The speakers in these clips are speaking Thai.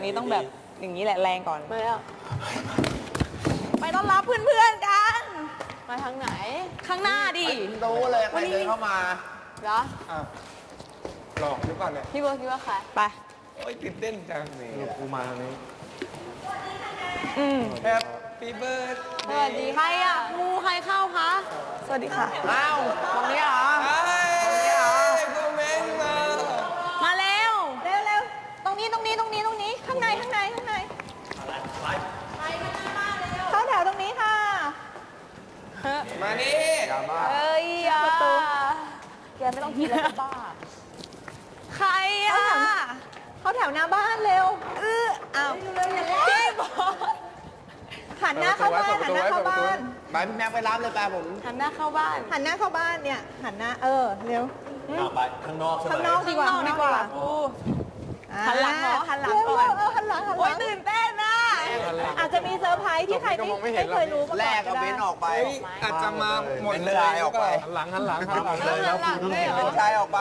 ากนี้ต้องแบบอย่างนี้แหละแรงก่อน มาแล้ว ไปต้อนรับเพื่อนๆกัน มาทางไหนข้างหน้าดิ รู้เลยใครเดินเข้ามาเหรออะหลอกหรือเปล่าเนี่ยพี่โบคิดว่าใครไป โอ้ยตื่นเต้นจังนี่กูมาทางนี้อืมแฮปปี้เบิร์ดสวัสดีใครอะงูใครเข้าคะ สวัสดีค่ะ อ้าวตรงนี้เหรอเฮ้ยกูเม้นมามาเร็ว เร็วเร็วตรงนี้ตรงนี้ตรงนี้ตรงนี้ ข้างในข้างในข้างในเข้าแถวตรงนี้ค่ะ มานี่ เอ้ยอะ ประตู แกไม่ต้องคิดแล้วบ้า ใครอะเข้าแถวหน้าบ้านเร็วเอออ้าวพี่บอสหันหน้าเข้าบ้านหันหน้าเข้าบ้านไปพี่แม็กไปรับเลยแปลผมหันหน้าเข้าบ้าน หันหน้าเข้าบ้านเนี่ยหันหน้าเออเร็วไปข้างนอกใช่ไหมข้างนอกดีกว่าข้างนอกดีกว่าหันหลังเหรอหันหลังก่อนเออหันหลังหันหลังโอ้ยตื่นเต้นนะอา จจะมีเซอร์ไพรส์ที่ใครไม่ไม่เคยรู้มาก่อนแรกเอาเบนออกไปอาจจะมาหมดเลยออกไป หลังหันหลังหันหลังเลยแล้วคุณเป็นชายออกไป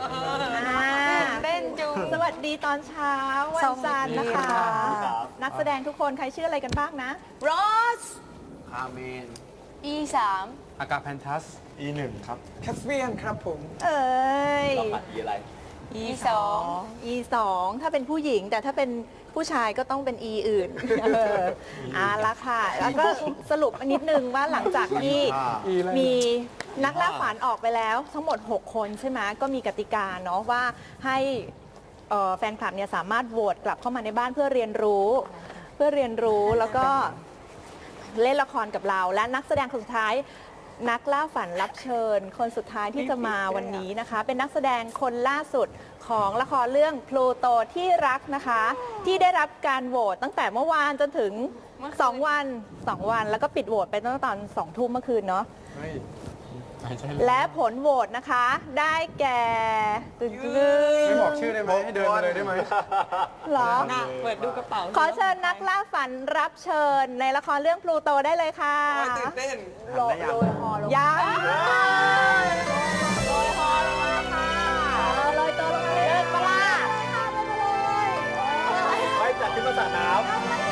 อ่าเต้นจุงสวัสดีตอนเช้าวันจันทร์นะคะ นักแสดงทุกคนใครชื่ออะไรกันบ้างนะโรสคาเมนอีสามอากาศแพนทัส E1 ครับ แคสเปียนครับผม เอ้ย E อะไร อีสอง E สองถ้าเป็นผู้หญิงแต่ถ้าเป็นผู้ชายก็ต้องเป็น E อื่น เอออ่าละค่ะ แล้วก็สรุปนิดนึงว่าหลังจากที่ E อะไรมีนักล่าฝันออกไปแล้วทั้งหมด 6 คนใช่ไหมก็มีกติกาเนาะว่าให้เอ่อแฟนคลับเนี่ยสามารถโหวตกลับเข้ามาในบ้านเพื่อเรียนรู้ เพื่อเรียนรู้แล้วก็เล่นละครกับเรา และนักแสดงคนสุดท้าย นักล่าฝันรับเชิญ คนสุดท้ายที่จะมาวันนี้นะคะ เป็นนักแสดงคนล่าสุดของละครเรื่องพลูโตที่รักนะคะ ที่ได้รับการโหวตตั้งแต่เมื่อวานจนถึง 2 วัน 2 วัน แล้วก็ปิดโหวตไปตั้งแต่ตอน2ทุ่มเมื่อคืนเนาะ เฮ้ย และผลโหวตนะคะ ได้แก่ตึ้งไม่บอกชื่อได้ไหมให้เดินไปเลยได้ไหมเหรอ เปิดดูกระเป๋าขอเชิญนักล่าฝันรับเชิญในละครเรื่องพลูโตได้เลยค่ะโอ้ยตื่นเต้นโรยโรยคอลงยังโรยคอลงมาค่ะโรยตัวลงมาเลยปลาลงมาเลยไปจัดที่มาสระน้ม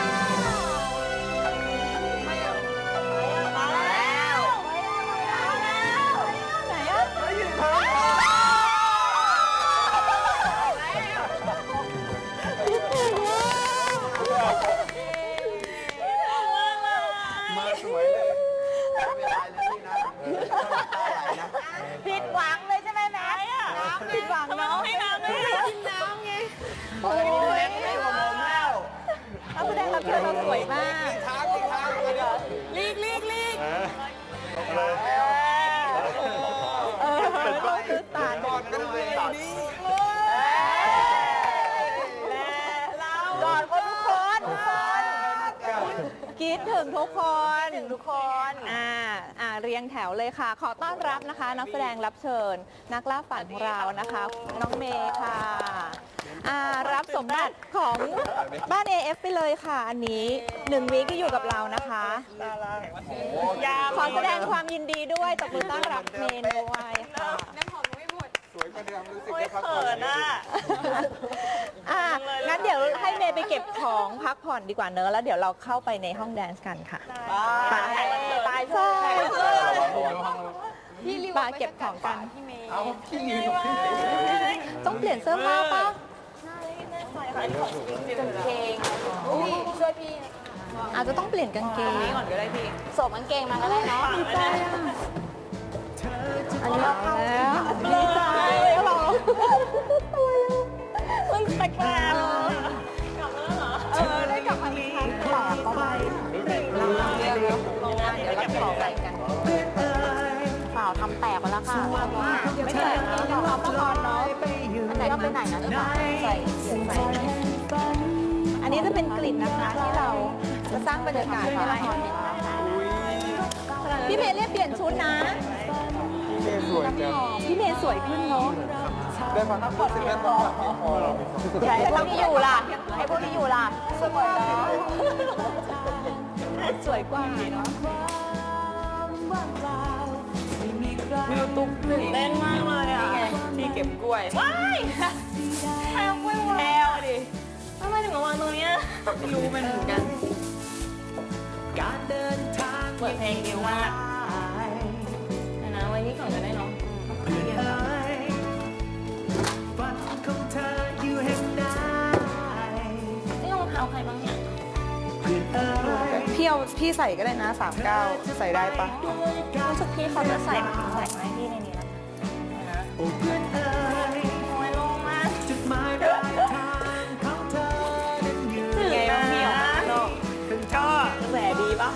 มาสวยเลยไม่เป็นไรเลยพี่นะตาไหลนะผิดหวังเลยใช่ไหมแม่ผิดหวังเนาะให้น้ำไม่กินน้ำไงโอ้ยไม่กว่าผมแล้วนักแสดงรับเชิญเราสวยมากทางอีกทางเลย ถึงทุกคนถึงทุกคนอ่าอ่าเรียงแถวเลยค่ะ ขอต้อนรับนะคะ นักแสดงรับเชิญ นักล่าฝันของเรานะคะ น้องเมย์ค่ะอ่ารับสมบัติของบ้าน AF ไปเลยค่ะ อันนี้หนึ่งวีคที่อยู่กับเรานะคะขอแสดงความยินดีด้วยตบมือต้อนรับเมย์ด้วยค่ะ สวยกว่าเดิมรู้สึกได้พักผ่อนอะงั้นเดี๋ยวให้เมย์ไปเก็บของพักผ่อนดีกว่าเนอะแล้วเดี๋ยวเราเข้าไปในห้องแดนซ์กันค่ะ ไปไปใช่พี่รีบปาเก็บของกัน พี่เมย์เอาพี่ยืนต้องเปลี่ยนเสื้อผ้าปะกางเกงพี่ช่วยพี่อาจจะต้องเปลี่ยนกางเกงก่อนก็ได้พี่สวมกางเกงมาก็ได้เนาะดีใจอะอันนี้เราเข้า แปลกๆกลับมาแล้วเหรอเออได้กลับมาอีกครั้งต่อเข้าไปเราเรียกเดี๋ยวเราขอไปกันเปล่าทำแตกไปแล้วค่ะไม่แตกนะเราทำก่อนเนาะอันไหนก็ไปไหนนะใส่ใส่อันนี้จะเป็นกลิ่นนะคะที่เราจะสร้างบรรยากาศให้ละครพี่เมย์เรียกเปลี่ยนชุดนะพี่เมย์สวยจังพี่เมย์สวยขึ้นเนาะ ได้พักผ่อนสิบเอ็ดวันที่พอเราไอ้พวกนี้อยู่ล่ะไอ้พวกนี้อยู่ล่ะสวยเนาะสวยกว่าเนาะมิวตุ๊กตื่นเต้นมากเลยอะที่เก็บกล้วยว้ายแพลวกล้วยแพลวดิทำไมถึงมาวางตรงเนี้ยไม่รู้เป็นเหมือนกันเปิดเพลงเร็วมาก เอาพี่ใส่ก็ได้นะสามเก้าใส่ได้ปะรู้สึกพี่เขาจะใส่ใส่ไว้ที่ในนี้นะนะโอ้ยลงมากตื่นมากก็กระแสดีปะ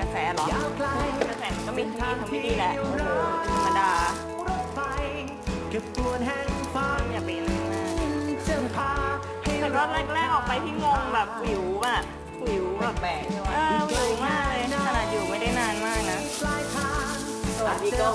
กระแสเหรอกระแสมันก็มีทั้งดีทั้งไม่ดีแหละธรรมดาอย่าเป็นแต่รอบแรกๆออกไปที่งงแบบวิวอะ วิวแบบแปลกเออวิวมากเลยขนาดอยู่ไม่ได้นานมากนะสวัสดีก็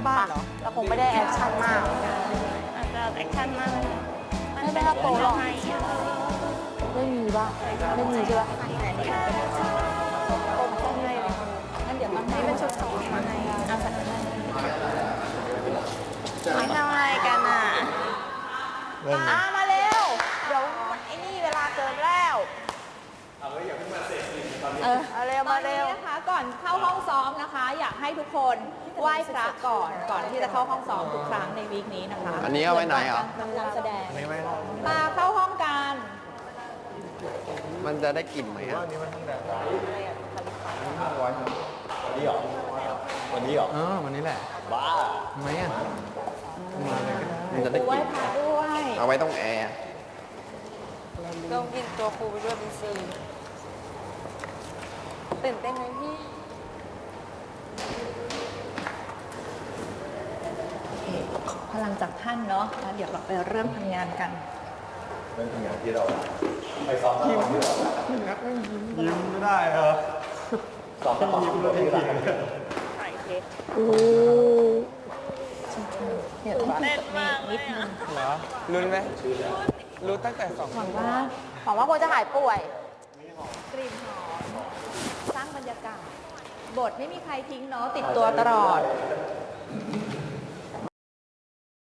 บบ้านเหรอ เราคงไม่ได้แอคชั่นมาก อาจจะแอคชั่นมากมันเป็นกระโปรงหรอไม่มีป่ะไม่มีใช่ปะงั้นเดี๋ยวมันให้เป็นชุดสองมาให้เอาสักไม่ทำอะไรกันอะอะมาเร็ว เดี๋ยวไอ้นี่เวลาเกินแล้ว เออเอาเร็ว ตอมานเร็นี้วนะคะก่อนเข้าห้องซ้อมนะคะ อยากให้ทุกคน ไหว้พระก่อนก่อนที่จะเข้าห้องซ้อมทุกครั้งในวีคนี้นะคะอันนี้เอาไว้ไหนเหรอทำการแสดงมาเข้าห้องกันมันจะได้กลิ่นไหมอะวันนี้มันต้องแดดวันนี้เหรอวันนี้เหรอเออวันนี้แหละบ้าทำไมอะมาเลยก็ได้มันจะได้กไหว้ลิ่นพระด้วยเอาไว้ต้องแอร์ต้องกินตัวครูไปด้วยเป็นซีตื่นเต้นไหมพี่ โอเคขอพลัง จากท่านเนาะแล้วเดี๋ยวเราไปเริ่มทำงานกันเป็นอย่างที่เราไปซ้อมยิ้มยิ้มไม่ได้เหรอซ้อมต้องยิ้มแล้วพี่ก็ได้ใส่เค้กเนี่ยต้องเต้นมากเลนิยดนึอะงเหรอรู้ไหมรู้ตั้งแต่สองหวังว่าหวังว่าคนจะหายป่วย กลิ่นหอม สร้างบรรยากาศ บทไม่มีใครทิ้งเนาะติดตัวตลอด